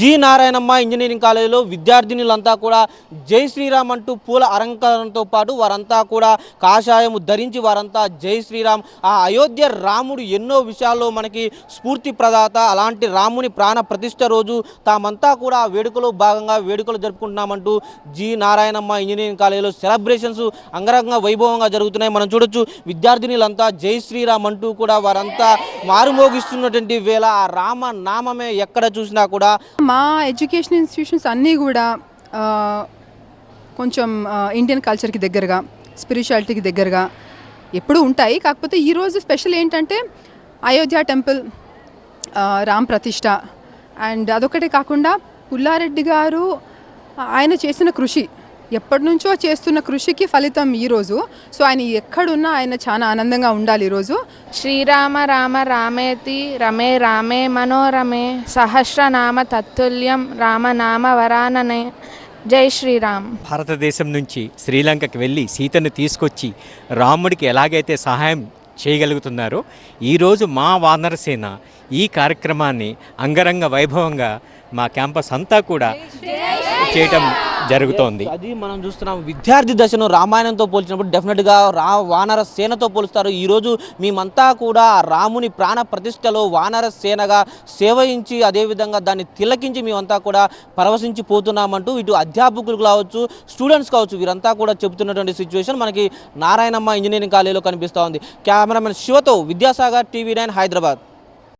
G Narayanamma engineering కాలేజీలో విద్యార్థినులంతా కూడా జై శ్రీరామ్ అంటూ పూల అలంకరణతో పాటు వారంతా కూడా కాషాయము ధరించి వారంతా జై శ్రీరామ్. ఆ అయోధ్య రాముడు ఎన్నో విషయాల్లో మనకి స్ఫూర్తి ప్రదాత. అలాంటి రాముని ప్రాణ ప్రతిష్ఠ రోజు తామంతా కూడా ఆ వేడుకలో భాగంగా వేడుకలు జరుపుకుంటున్నామంటూ జి నారాయణమ్మ ఇంజనీరింగ్ కాలేజీలో సెలబ్రేషన్స్ అంగరంగ వైభవంగా జరుగుతున్నాయి. మనం చూడొచ్చు విద్యార్థినులంతా జై శ్రీరామ్ అంటూ కూడా వారంతా మారుమోగిస్తున్నటువంటి వేళ ఆ రామ నామమే ఎక్కడ చూసినా కూడా మా ఎడ్యుకేషన్ ఇన్స్టిట్యూషన్స్ అన్నీ కూడా కొంచెం ఇండియన్ కల్చర్కి దగ్గరగా స్పిరిచువాలిటీకి దగ్గరగా ఎప్పుడూ ఉంటాయి. కాకపోతే ఈరోజు స్పెషల్ ఏంటంటే అయోధ్య టెంపుల్ రామ్ ప్రతిష్ట అండ్ అదొకటే కాకుండా పుల్లారెడ్డి గారు ఆయన చేసిన కృషి. ఎప్పటి నుంచో చేస్తున్న కృషికి ఫలితం ఈరోజు సో ఆయన ఎక్కడున్నా ఆయన చాలా ఆనందంగా ఉండాలి ఈరోజు శ్రీరామ రామ రామేతి రమే రామే మనోరమే సహస్రనామ తత్తుల్యం రామనామ వరాననే. జై శ్రీరామ్. భారతదేశం నుంచి శ్రీలంకకి వెళ్ళి సీతను తీసుకొచ్చి రాముడికి ఎలాగైతే సహాయం చేయగలుగుతున్నారో ఈరోజు మా వానరసేన ఈ కార్యక్రమాన్ని అంగరంగ వైభవంగా మా క్యాంపస్ అంతా కూడా చేయటం జరుగుతోంది. అది మనం చూస్తున్నాం. విద్యార్థి దశను రామాయణంతో పోల్చినప్పుడు డెఫినెట్గా రా వానర సేనతో పోలుస్తారు. ఈరోజు మేమంతా కూడా రాముని ప్రాణ ప్రతిష్టలో వానర సేనగా సేవయించి అదేవిధంగా దాన్ని తిలకించి మేమంతా కూడా పరవశించి పోతున్నామంటూ ఇటు అధ్యాపకులు కావచ్చు స్టూడెంట్స్ కావచ్చు వీరంతా కూడా చెబుతున్నటువంటి సిచ్యువేషన్ మనకి నారాయణమ్మ ఇంజనీరింగ్ కాలేజీలో కనిపిస్తూ ఉంది. కెమెరామెన్ శివతో విద్యాసాగర్ టీవీ నైన్ హైదరాబాద్.